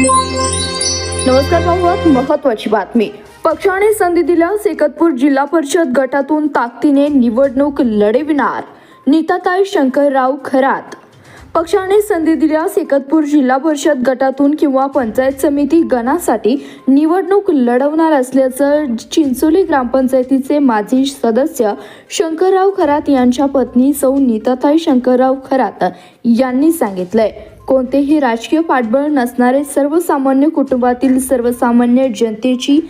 नमस्कार पाहुयात महत्वाची बातमी. पक्षाने संधी दिल्यास एकतपूर जिल्हा परिषद गटातून ताकदीने निवडणूक लढविणार. नीताताई शंकरराव खरात. पक्षाने संधी दिल्यास एकतपूर जिल्हा परिषद गटातून किंवा पंचायत समिती गणासाठी निवडणूक लढवणार असल्याचं चिंचोली ग्रामपंचायतीचे माजी सदस्य शंकरराव खरात यांच्या पत्नी सौ नीताताई शंकरराव खरात यांनी सांगितलंय. कोणतेही राजकीय पाठबळ नसणारे सर्वसामान्य कुटुंबातील सर्वसामान्य जनतेची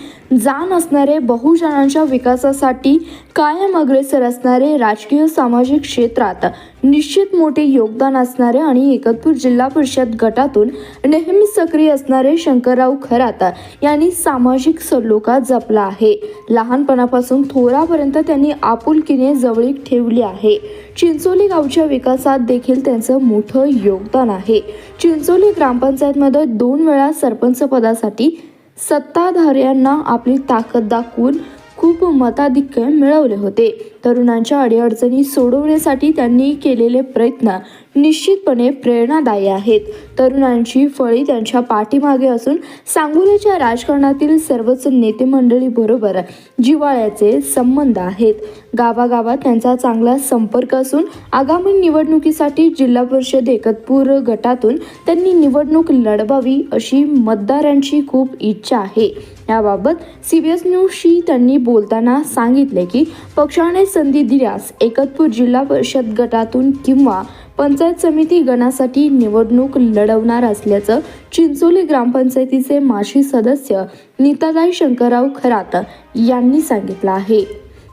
जाण असणारे बहुजनांच्या विकासासाठी कायम अग्रेसर असणारे राजकीय सामाजिक क्षेत्रात निश्चित मोठे योगदान असणारे आणि एकतपूर जिल्हा परिषद गटातून नेहमी सक्रिय असणारे शंकरराव खरात यांनी सामाजिक सल्लोका जपला आहे. लहानपणापासून थोरापर्यंत त्यांनी आपुलकीने जवळीक ठेवली आहे. चिंचोली गावच्या विकासात देखील त्यांचं मोठं योगदान आहे. चिंचोली ग्रामपंचायतमध्ये दोन वेळा सरपंच पदासाठी सत्ताधाऱ्यांना आपली ताकद दाखवून खूप मताधिक्य मिळवले होते. तरुणांच्या अडीअडचणी सोडवण्यासाठी त्यांनी केलेले प्रयत्न निश्चितपणे प्रेरणादायी आहेत. तरुणांची फळी त्यांच्या पाठीमागे असून सांगोल्याच्या राजकारणातील सर्वच नेते मंडळी बरोबर जिव्हाळ्याचे संबंध आहेत. गावागावात त्यांचा चांगला संपर्क असून आगामी निवडणुकीसाठी जिल्हा परिषद एकतपूर गटातून त्यांनी निवडणूक लढवावी अशी मतदारांची खूप इच्छा आहे. याबाबत सीबीएस न्यूजशी त्यांनी बोलताना सांगितले की पक्षाने संधी दिल्यास एकतपूर जिल्हा परिषद गटातून किंवा पंचायत समिती गणासाठी निवडणूक लढवणार असल्याचं चिंचोली ग्रामपंचायतीचे माजी सदस्य नीताताई शंकरराव खरात यांनी सांगितलं आहे.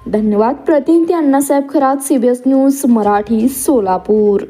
धन्यवाद. प्रतिनिधी अण्णासाहेब खरात सीबीएस न्यूज मराठी सोलापूर.